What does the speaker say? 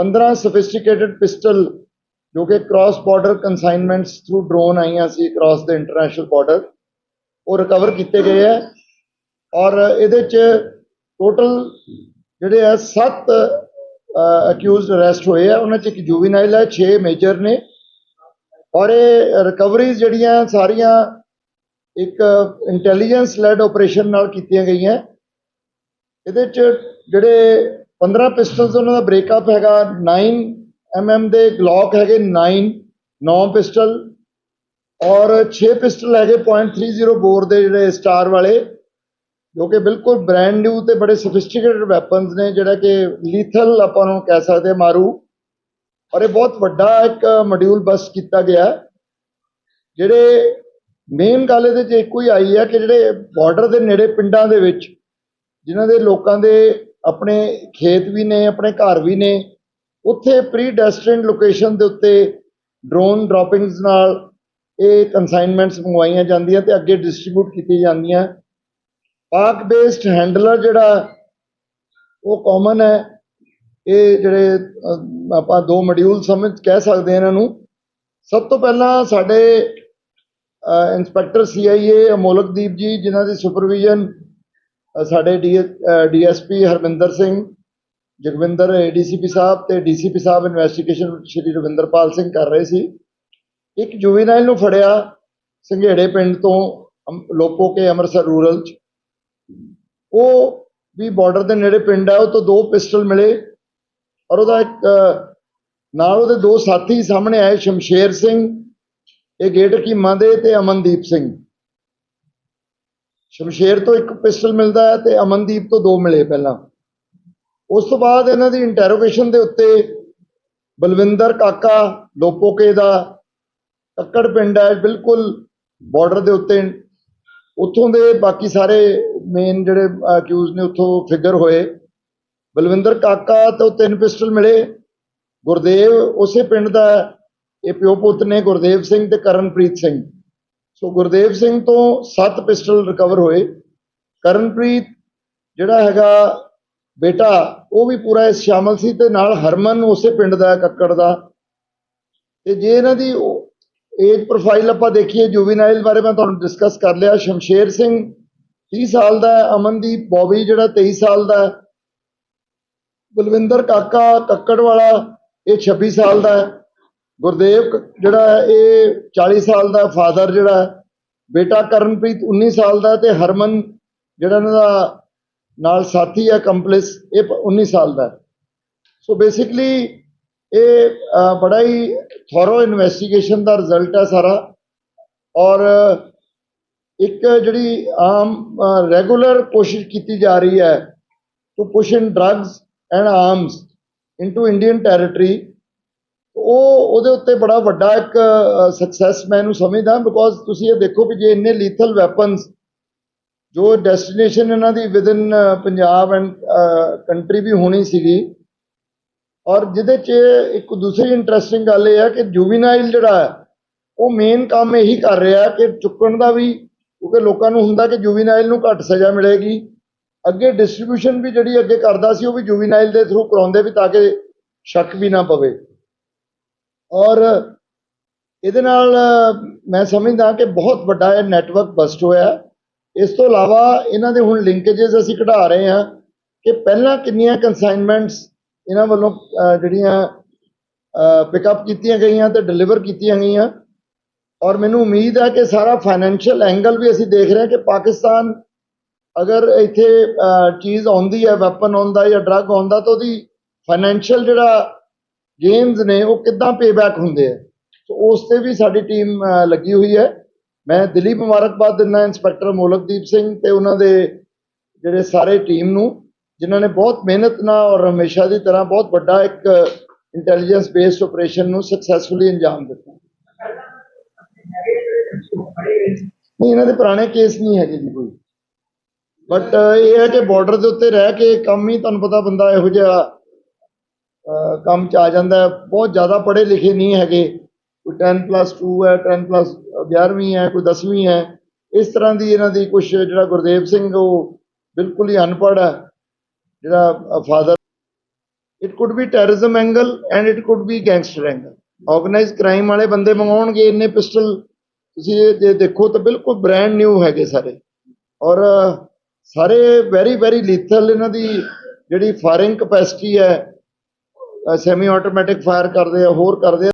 15 sophisticated pistol ਜੋ ਕਿ cross border consignments through drone ਆਈਆਂ ਸੀ ਕ੍ਰਾਸ ਦ ਇੰਟਰਨੈਸ਼ਨਲ ਬਾਰਡਰ ਉਹ ਰਿਕਵਰ ਕੀਤੇ ਗਏ ਹੈ ਔਰ ਇਹਦੇ ਚ ਟੋਟਲ ਜਿਹੜੇ ਹੈ 7 ਅਕਿਊਜ਼ਡ ਅਰੈਸਟ ਹੋਏ ਆ। ਉਹਨਾਂ ਚ ਇੱਕ ਜੁਵੀਨਾਈਲ ਹੈ 6 ਮੇਜਰ ਨੇ ਔਰ ਇਹ ਰਿਕਵਰੀਜ਼ ਜਿਹੜੀਆਂ ਸਾਰੀਆਂ ਇੱਕ ਇੰਟੈਲੀਜੈਂਸ ਲੈਡ ਆਪਰੇਸ਼ਨ ਨਾਲ ਕੀਤੀਆਂ ਗਈਆਂ। ਇਹਦੇ ਚ ਜਿਹੜੇ 15 ਪਿਸਟਲਸ ਉਹਨਾਂ ਦਾ ਬ੍ਰੇਕਅਪ ਹੈਗਾ 9 mm ਦੇ ਗਲੌਕ ਹੈਗੇ 9 9 ਪਿਸਟਲ ਔਰ 6 ਪਿਸਟਲ ਹੈਗੇ .30 ਬੋਰ ਦੇ ਜਿਹੜੇ ਸਟਾਰ ਵਾਲੇ, ਜੋ ਕਿ ਬਿਲਕੁਲ ਬ੍ਰੈਂਡ ਨਿਊ ਤੇ ਬੜੇ ਸੋਫਿਸਟੀਕੇਟਡ ਵੈਪਨਸ ਨੇ, ਜਿਹੜਾ ਕਿ ਲੀਥਲ ਆਪਾਂ ਨੂੰ ਕਹਿ ਸਕਦੇ ਹਾਂ ਮਾਰੂ। ਔਰ ਇਹ ਬਹੁਤ ਵੱਡਾ ਇੱਕ ਮੋਡਿਊਲ ਬਸ ਕੀਤਾ ਗਿਆ। ਜਿਹੜੇ ਮੇਨ ਗੱਲ ਇਹਦੇ 'ਚ ਇੱਕੋ ਹੀ ਆਈ ਹੈ ਕਿ ਜਿਹੜੇ ਬਾਰਡਰ ਦੇ ਨੇੜੇ ਪਿੰਡਾਂ ਦੇ ਵਿੱਚ, ਜਿਨ੍ਹਾਂ ਦੇ ਲੋਕਾਂ ਦੇ ਆਪਣੇ ਖੇਤ ਵੀ ਨੇ, ਆਪਣੇ ਘਰ ਵੀ ਨੇ। ਉੱਥੇ ਪ੍ਰੀ ਡੈਸਟਿਨਡ ਲੋਕੇਸ਼ਨ ਦੇ ਉੱਤੇ ਡਰੋਨ ਡ੍ਰੌਪਿੰਗਸ ਨਾਲ ਇਹ ਕਨਸਾਈਨਮੈਂਟਸ ਮੰਗਵਾਈਆਂ ਜਾਂਦੀਆਂ ਤੇ ਅੱਗੇ ਡਿਸਟ੍ਰੀਬਿਊਟ ਕੀਤੀਆਂ ਜਾਂਦੀਆਂ। ਪਾਕ ਬੇਸਡ ਹੈਂਡਲਰ ਜਿਹੜਾ, ਉਹ ਕਾਮਨ ਹੈ। ਇਹ ਜਿਹੜੇ ਆਪਾਂ ਦੋ ਮੋਡਿਊਲ ਸਮਝ ਕਹਿ ਸਕਦੇ ਹਾਂ ਇਹਨਾਂ ਨੂੰ। ਸਭ ਤੋਂ ਪਹਿਲਾਂ ਸਾਡੇ ਇੰਸਪੈਕਟਰ ਸੀਆਈਏ ਅਮੋਲਕਦੀਪ ਜੀ, ਜਿਨ੍ਹਾਂ ਦੀ ਸੁਪਰਵਿਜ਼ਨ ਸਾਡੇ ਡੀਐਸਪੀ ਹਰਮਿੰਦਰ ਸਿੰਘ, ਜਗਵਿੰਦਰ ਏਡੀਸੀਪੀ ਸਾਹਿਬ ਤੇ ਡੀਸੀਪੀ ਸਾਹਿਬ ਇਨਵੈਸਟੀਗੇਸ਼ਨ ਸ਼੍ਰੀ ਰਵਿੰਦਰਪਾਲ ਸਿੰਘ ਕਰ ਰਹੇ ਸੀ। ਇੱਕ ਜੁਵੀਨਾਈਲ ਨੂੰ ਫੜਿਆ ਸੰਘੇੜੇ ਪਿੰਡ ਤੋਂ ਲੋਪੋ ਕੇ ਅੰਮ੍ਰਿਤਸਰ ਰੂਰਲ ਚ। ਉਹ ਵੀ ਬਾਰਡਰ ਦੇ ਨੇੜੇ ਪਿੰਡ ਹੈ ਉਹ ਤੋਂ ਦੋ ਪਿਸਟਲ ਮਿਲੇ ਔਰ ਉਹਦਾ ਇੱਕ ਨਾਲ ਉਹਦੇ ਦੋ ਸਾਥੀ ਸਾਹਮਣੇ ਆਏ, ਸ਼ਮਸ਼ੇਰ ਸਿੰਘ, ਇਹ ਗੇਟ ਕੀਮਾ ਦੇ ਤੇ ਅਮਨਦੀਪ ਸਿੰਘ। ਸ਼ਮਸ਼ੇਰ ਤੋਂ ਇੱਕ ਪਿਸਟਲ ਮਿਲਦਾ ਹੈ ਤੇ ਅਮਨਦੀਪ ਤੋਂ ਦੋ ਮਿਲੇ ਪਹਿਲਾਂ। ਉਸ ਤੋਂ ਬਾਅਦ ਇਹਨਾਂ ਦੀ ਇੰਟਰੋਗੇਸ਼ਨ ਦੇ ਉੱਤੇ ਬਲਵਿੰਦਰ ਕਾਕਾ ਲੋਪੋਕੇ ਦਾ ਕੱਕੜ ਪਿੰਡ ਹੈ, ਬਿਲਕੁਲ ਬਾਰਡਰ ਦੇ ਉੱਤੇ। ਉੱਥੋਂ ਦੇ ਬਾਕੀ ਸਾਰੇ ਮੇਨ ਜਿਹੜੇ ਅਕਿਊਜ਼ ਨੇ ਉੱਥੋਂ ਫਿਗਰ ਹੋਏ। ਬਲਵਿੰਦਰ ਕਾਕਾ ਤੋਂ ਤਿੰਨ ਪਿਸਟਲ ਮਿਲੇ। ਗੁਰਦੇਵ ਉਸੇ ਪਿੰਡ ਦਾ ਇਹ ਪਿਓ ਪੁੱਤ ਨੇ ਗੁਰਦੇਵ ਸਿੰਘ ਤੇ ਕਰਨਪ੍ਰੀਤ ਸਿੰਘ। ਸੋ ਗੁਰਦੇਵ ਸਿੰਘ ਤੋਂ 7 ਪਿਸਟਲ ਰਿਕਵਰ ਹੋਏ। ਕਰਨਪ੍ਰੀਤ, ਜਿਹੜਾ ਹੈਗਾ ਬੇਟਾ, ਉਹ ਵੀ ਪੂਰਾ ਇਸ ਸ਼ਾਮਲ ਸੀ ਤੇ ਨਾਲ ਹਰਮਨ ਉਸੇ ਪਿੰਡ ਦਾ, ਕੱਕੜ ਦਾ। ਤੇ ਜੇ ਇਹਨਾਂ ਦੀ ਏਜ ਪ੍ਰੋਫਾਈਲ ਆਪਾਂ ਦੇਖੀਏ ਜੁਵੀਨਾਈਲ ਬਾਰੇ ਮੈਂ ਤੁਹਾਨੂੰ ਡਿਸਕਸ ਕਰ ਲਿਆ। ਸ਼ਮਸ਼ੇਰ ਸਿੰਘ 30 ਸਾਲ ਦਾ, ਅਮਨਦੀਪ ਬੋਬੀ ਜਿਹੜਾ 23 ਸਾਲ ਦਾ, ਬਲਵਿੰਦਰ ਕਾਕਾ ਕੱਕੜ ਵਾਲਾ, ਇਹ 26 ਸਾਲ ਦਾ ਹੈ। ਗੁਰਦੇਵ ਜਿਹੜਾ ਇਹ 40 ਸਾਲ ਦਾ ਫਾਦਰ ਜਿਹੜਾ ਬੇਟਾ ਕਰਨਪ੍ਰੀਤ 19 ਸਾਲ ਦਾ ਹੈ ਤੇ ਹਰਮਨ ਜਿਹੜਾ ਇਹਨਾਂ ਦਾ ਨਾਲ ਸਾਥੀ ਹੈ ਕੰਪਲਿਸ ਇਹ ਪ- 19 ਸਾਲ ਦਾ ਸੋ ਬੇਸਿਕਲੀ ਇਹ ਬੜਾ ਹੀ ਥੋਰੋ ਇਨਵੈਸਟੀਗੇਸ਼ਨ ਦਾ ਰਿਜ਼ਲਟ ਹੈ ਸਾਰਾ। ਔਰ ਇੱਕ ਜਿਹੜੀ ਆਮ ਰੈਗੂਲਰ ਕੋਸ਼ਿਸ਼ ਕੀਤੀ ਜਾ ਰਹੀ ਹੈ to push in drugs and arms into Indian territory ਉਹ ਉਹਦੇ ਉੱਤੇ ਬੜਾ ਵੱਡਾ ਇੱਕ ਸਕਸੈਸ ਮੈਂ ਇਹਨੂੰ ਸਮਝਦਾ ਬਿਕੋਜ਼ ਤੁਸੀਂ ਇਹ ਦੇਖੋ ਵੀ ਜੇ ਇੰਨੇ ਲੀਥਲ ਵੈਪਨਸ ਜੋ ਡੈਸਟੀਨੇਸ਼ਨ ਇਹਨਾਂ ਦੀ ਵਿਦਨ ਪੰਜਾਬ ਐਂਡ ਕੰਟਰੀ ਵੀ ਹੋਣੀ ਸੀਗੀ, ਔਰ ਜਿਹਦੇ 'ਚ ਇੱਕ ਦੂਸਰੀ ਇੰਟਰਸਟਿੰਗ ਗੱਲ ਇਹ ਹੈ ਕਿ ਜੁਵੀਨਾਈਲ ਜਿਹੜਾ ਹੈ, ਉਹ ਮੇਨ ਕੰਮ ਇਹੀ ਕਰ ਰਿਹਾ ਕਿ ਚੁੱਕਣ ਦਾ ਵੀ, ਕਿਉਂਕਿ ਲੋਕਾਂ ਨੂੰ ਹੁੰਦਾ ਕਿ ਜੁਵੀਨਾਈਲ ਨੂੰ ਘੱਟ ਸਜ਼ਾ ਮਿਲੇਗੀ, ਅੱਗੇ ਡਿਸਟ੍ਰੀਬਿਊਸ਼ਨ ਵੀ ਜਿਹੜੀ ਅੱਗੇ ਕਰਦਾ ਸੀ ਉਹ ਵੀ ਜੁਵੀਨਾਈਲ ਦੇ ਥਰੂ ਕਰਾਉਂਦੇ ਵੀ ਤਾਂ ਕਿ ਸ਼ੱਕ ਵੀ ਨਾ ਪਵੇ। ਔਰ ਇਹਦੇ ਨਾਲ ਮੈਂ ਸਮਝਦਾ ਕਿ ਬਹੁਤ ਵੱਡਾ ਇਹ ਨੈਟਵਰਕ ਬਸਟ ਹੋਇਆ ਇਸ ਤੋਂ ਇਲਾਵਾ ਇਹਨਾਂ ਦੇ ਹੁਣ ਲਿੰਕੇजेस ਅਸੀਂ ਕਢਾ ਰਹੇ ਹਾਂ ਕਿ ਪਹਿਲਾਂ ਕਿੰਨੀਆਂ ਕਨਸਾਈਨਮੈਂਟਸ ਇਹਨਾਂ ਵੱਲੋਂ ਜਿਹੜੀਆਂ ਪਿਕਅਪ ਕੀਤੀਆਂ ਗਈਆਂ ਤੇ ਡਿਲੀਵਰ ਕੀਤੀਆਂ ਗਈਆਂ। ਔਰ ਮੈਨੂੰ ਉਮੀਦ ਹੈ ਕਿ ਸਾਰਾ ਫਾਈਨੈਂਸ਼ੀਅਲ ਐਂਗਲ ਵੀ ਅਸੀਂ ਦੇਖ ਰਹੇ ਹਾਂ ਕਿ ਪਾਕਿਸਤਾਨ ਅਗਰ ਇੱਥੇ ਚੀਜ਼ ਆਉਂਦੀ ਹੈ ਵੈਪਨ ਆਉਂਦਾ ਜਾਂ ਡਰੱਗ ਆਉਂਦਾ ਤਾਂ ਉਹਦੀ ਫਾਈਨੈਂਸ਼ੀਅਲ ਜਿਹੜਾ ਗੇਮਸ ਨੇ ਉਹ ਕਿੱਦਾਂ ਪੇਬੈਕ ਹੁੰਦੇ ਆ? ਸੋ ਉਸ ਤੇ ਵੀ ਸਾਡੀ ਟੀਮ ਲੱਗੀ ਹੋਈ ਹੈ। ਮੈਂ ਦਿੱਲੀ ਮੁਬਾਰਕਬਾਦ ਦਿੰਦਾ ਇੰਸਪੈਕਟਰ ਮੋਲਕਦੀਪ ਸਿੰਘ ਤੇ ਉਹਨਾਂ ਦੇ ਜਿਹੜੇ ਸਾਰੇ ਟੀਮ ਨੂੰ, ਜਿਨ੍ਹਾਂ ਨੇ ਬਹੁਤ ਮਿਹਨਤ ਨਾਲ ਔਰ ਹਮੇਸ਼ਾ ਦੀ ਤਰ੍ਹਾਂ ਬਹੁਤ ਵੱਡਾ ਇੱਕ ਇੰਟੈਲੀਜੈਂਸ ਬੇਸਡ ਆਪਰੇਸ਼ਨ ਨੂੰ ਸਕਸੈਸਫੁਲੀ ਅੰਜਾਮ ਦਿੱਤਾ। ਨਹੀਂ, ਇਹਨਾਂ ਦੇ ਪੁਰਾਣੇ ਕੇਸ ਨਹੀਂ ਹੈਗੇ ਜੀ ਕੋਈ। ਬਟ ਇਹ ਹੈ ਕਿ ਬਾਰਡਰ ਦੇ ਉੱਤੇ ਰਹਿ ਕੇ ਕੰਮ ਹੀ, ਤੁਹਾਨੂੰ ਪਤਾ ਬੰਦਾ ਇਹੋ ਜਿਹਾ ਕੰਮ ਚ ਆ ਜਾਂਦਾ ਬਹੁਤ ਜ਼ਿਆਦਾ ਪੜ੍ਹੇ ਲਿਖੇ ਨਹੀਂ ਹੈਗੇ। ਕੋਈ 10 ਪਲੱਸ 2 ਹੈ 10 ਪਲੱਸ 11ਵੀਂ ਹੈ, ਕੋਈ 10ਵੀਂ ਹੈ। ਇਸ ਤਰ੍ਹਾਂ ਦੀ ਇਹਨਾਂ ਦੀ ਕੁਝ ਜਿਹੜਾ ਗੁਰਦੇਵ ਸਿੰਘ ਉਹ ਬਿਲਕੁਲ ਹੀ ਅਨਪੜ੍ਹ ਹੈ। ਜਿਹੜਾ further it could be terrorism angle and it could be gangster angle organise crime ਵਾਲੇ ਬੰਦੇ ਮੰਗਾਉਣਗੇ ਇੰਨੇ ਪਿਸਟਲ ਤੁਸੀਂ ਜੇ ਦੇਖੋ ਤਾਂ ਬਿਲਕੁਲ ਬ੍ਰਾਂਡ ਨਿਊ ਹੈਗੇ ਸਾਰੇ। ਔਰ ਸਾਰੇ ਵੈਰੀ ਵੈਰੀ ਲੀਥਲ ਇਹਨਾਂ ਦੀ ਜਿਹੜੀ ਫਾਇਰਿੰਗ ਕਪੈਸਿਟੀ ਹੈ ਸੈਮੀ ਆਟੋਮੈਟਿਕ ਫਾਇਰ ਕਰਦੇ ਆ ਹੋਰ ਕਰਦੇ ਆ।